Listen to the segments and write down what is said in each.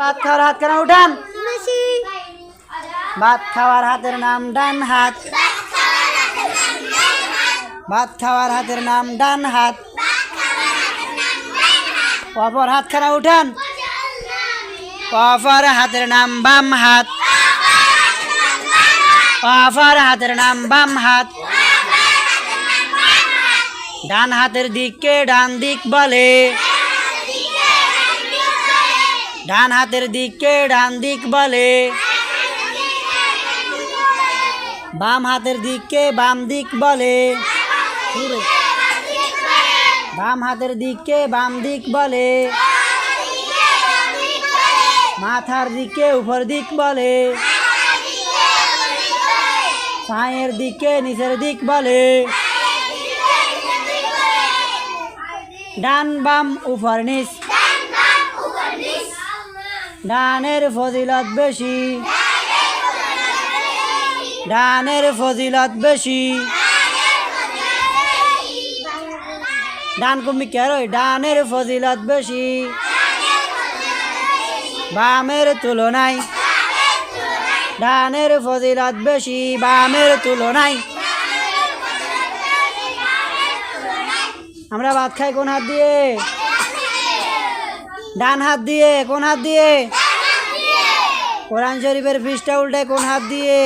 ভাত খাওয়ার হাত কেন উঠান ভাত খাওয়ার হাতের নাম ডান হাত ভাত খাওয়ার হাতের নাম ডান হাত অপর হাত খানা উঠান অপর হাতের নাম বাম হাত অপর হাতের নাম বাম হাত ডান হাতের দিককে ডান দিক বলে ডান হাতের দিককে ডান দিক বলে। বাম হাতের দিককে বাম দিক বলে। বাম হাতের দিককে বাম দিক বলে। মাথার দিকে উপর দিক বলে। পায়ের দিকে নিচের দিক বলে। ডান বাম উপর নিচ ডানের ফজিলত বেশি। ডানের ফজিলত বেশি। ডান কমি কে ডানের ফজিলত বেশি। বামের তুলনায় ডানের ফজিলত বেশি। বামের তুলনায় আমরা ভাত খাই কোন হাত দিয়ে? ডান হাত দিয়ে, কোন হাত দিয়ে? কোরআন শরীফের পৃষ্ঠা উল্টায় কোন হাত দিয়ে?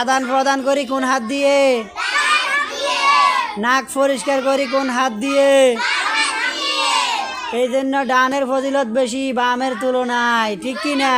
আদান প্রদান করি কোন হাত দিয়ে? নাক পরিষ্কার করি কোন হাত দিয়ে? এই জন্য ডানের ফজিলত বেশি, বামের তুলনায়, ঠিক কি না